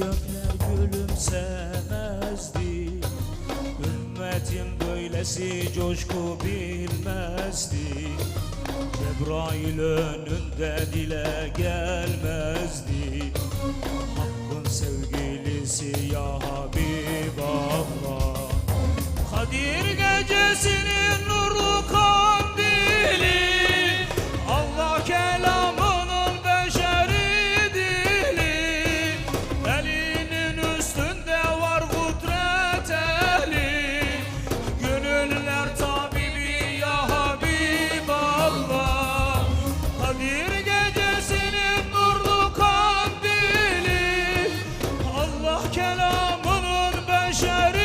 Gökler gülümsemezdi. Ümmetin böylesi coşku bilmezdi. Cebrail önünde dile gelmezdi. Hakkın sevgilisi ya Habiballah. Kadir gecesinin شر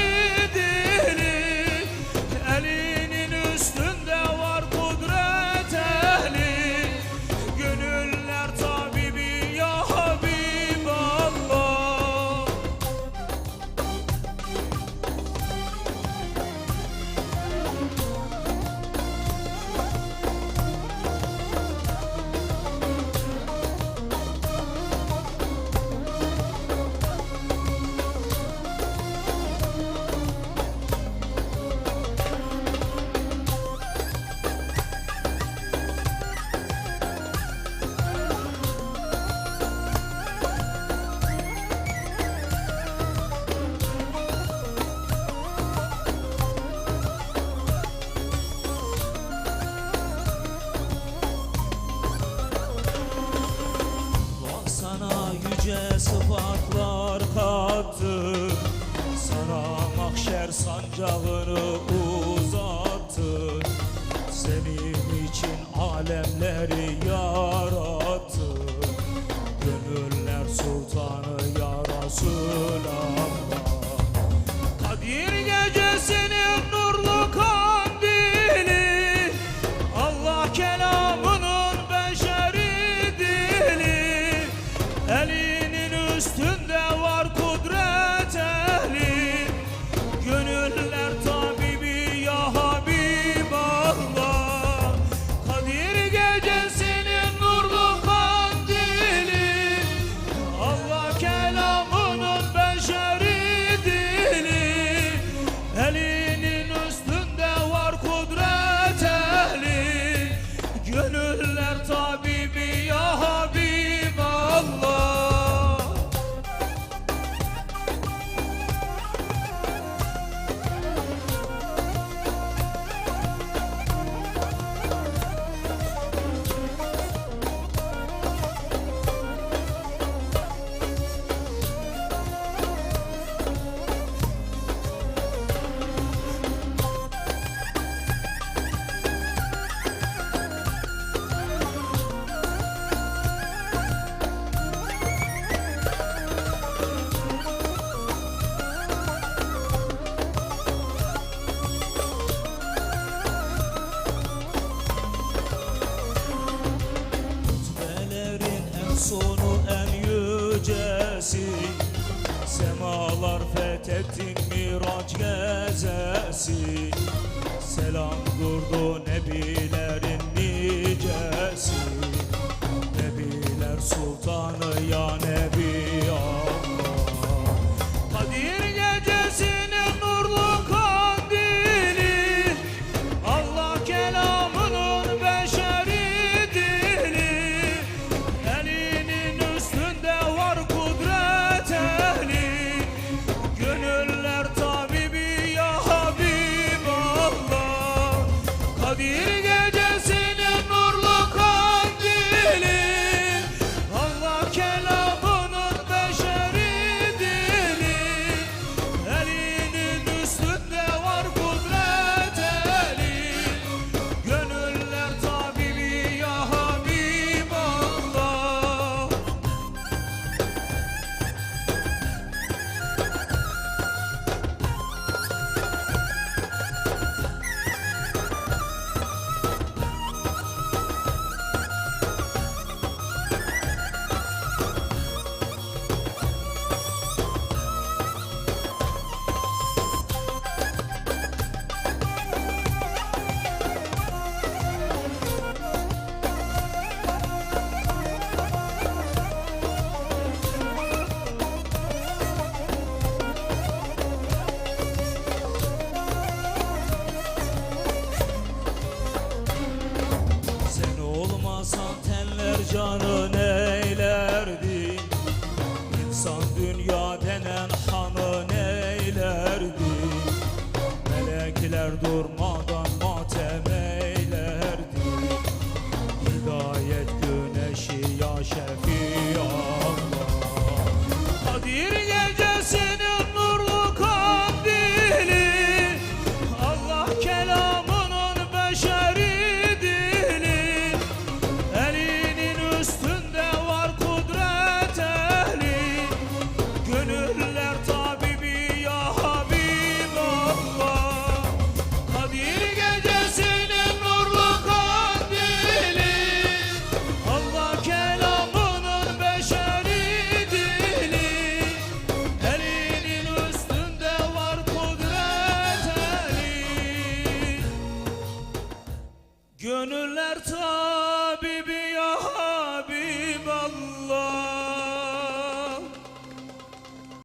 nice sıfatlar kattı. Sana mahşer sancağını uzattı. Senin için alemleri yarattı Dağlar fethettin miraç gezesi. Selam durdu nebilerin nicesi. Nebiler sultanı yani